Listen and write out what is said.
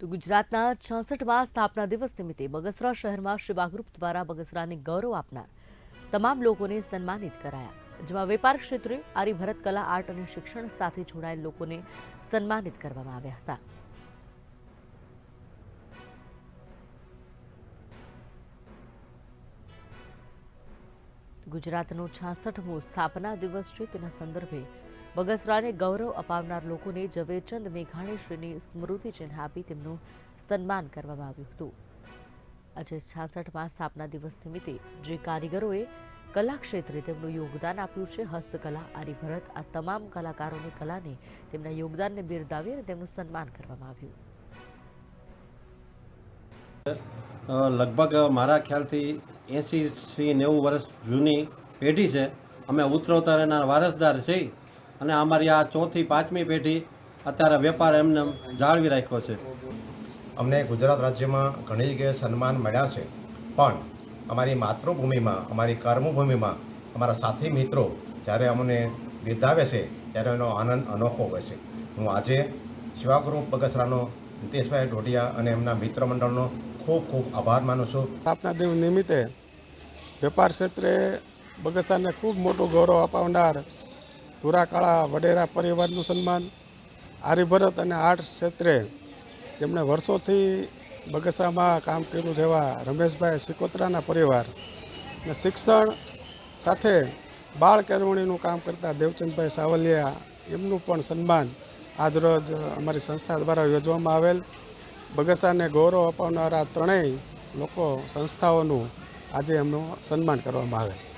તો ગુજરાતના છાસઠમાં સ્થાપના દિવસ નિમિત્તે બગસરા શહેરમાં શિવા ગ્રુપ દ્વારા બગસરાને ગૌરવ આપનાર તમામ લોકોને સન્માનિત કરાયા, જેમાં વેપાર ક્ષેત્રે આર્યભરત કલા, આર્ટ અને શિક્ષણ સાથે જોડાયેલ લોકોને સન્માનિત કરવામાં આવ્યા હતા. ગુજરાતનો છાસઠમો સ્થાપના દિવસ છે. તેના સંદર્ભે બગસરાને ગૌરવ અપાવનાર લોકોને ઝવેરચંદ મેઘાણીશ્રીની સ્મૃતિ ચિહ્ન આપી તેમનું સન્માન કરવામાં આવ્યું હતું. આજે છાસઠમાં સ્થાપના દિવસ નિમિત્તે જે કારીગરોએ કલા ક્ષેત્રે તેમનું યોગદાન આપ્યું છે, હસ્તકલા, આરિભરત, આ તમામ કલાકારોની કલાને તેમના યોગદાનને બિરદાવી અને તેમનું સન્માન કરવામાં આવ્યું. લગભગ મારા ખ્યાલથી એંસીથી નેવું વર્ષ જૂની પેઢી છે. અમે ઉત્તરોત્તર એના વારસદાર છીએ. અને અમારી આ ચોથી પાંચમી પેઢી અત્યારે વેપાર એમને જાળવી રાખ્યો છે. અમને ગુજરાત રાજ્યમાં ઘણી જગ્યાએ સન્માન મળ્યા છે. પણ અમારી માતૃભૂમિમાં અમારી કર્મભૂમિમાં અમારા સાથી મિત્રો જ્યારે અમને બિરદાવે છે ત્યારે એનો આનંદ અનોખો હોય છે. હું આજે શિવાગુરુ બગસરાનો નીતિશભાઈ ઢોડિયા અને એમના મિત્ર મંડળનો ખૂબ ખૂબ આભાર માનું છું. સ્થાપના દિવસ નિમિત્તે વેપાર ક્ષેત્રે બગસરાને ખૂબ મોટું ગૌરવ અપાવનાર ધુરાકાળા વડેરા પરિવારનું સન્માન, આર્યભરત અને આર્ટ ક્ષેત્રે જેમણે વર્ષોથી બગસામાં કામ કર્યું એવા રમેશભાઈ સિકોત્રાના પરિવાર અને શિક્ષણ સાથે બાળ કેળવણીનું કામ કરતા દેવચંદભાઈ સાવલિયા એમનું પણ સન્માન આજરોજ અમારી સંસ્થા દ્વારા યોજવામાં આવેલ. બગસાને ગૌરવ અપાવનારા ત્રણેય લોકો સંસ્થાઓનું આજે એમનું સન્માન કરવામાં આવે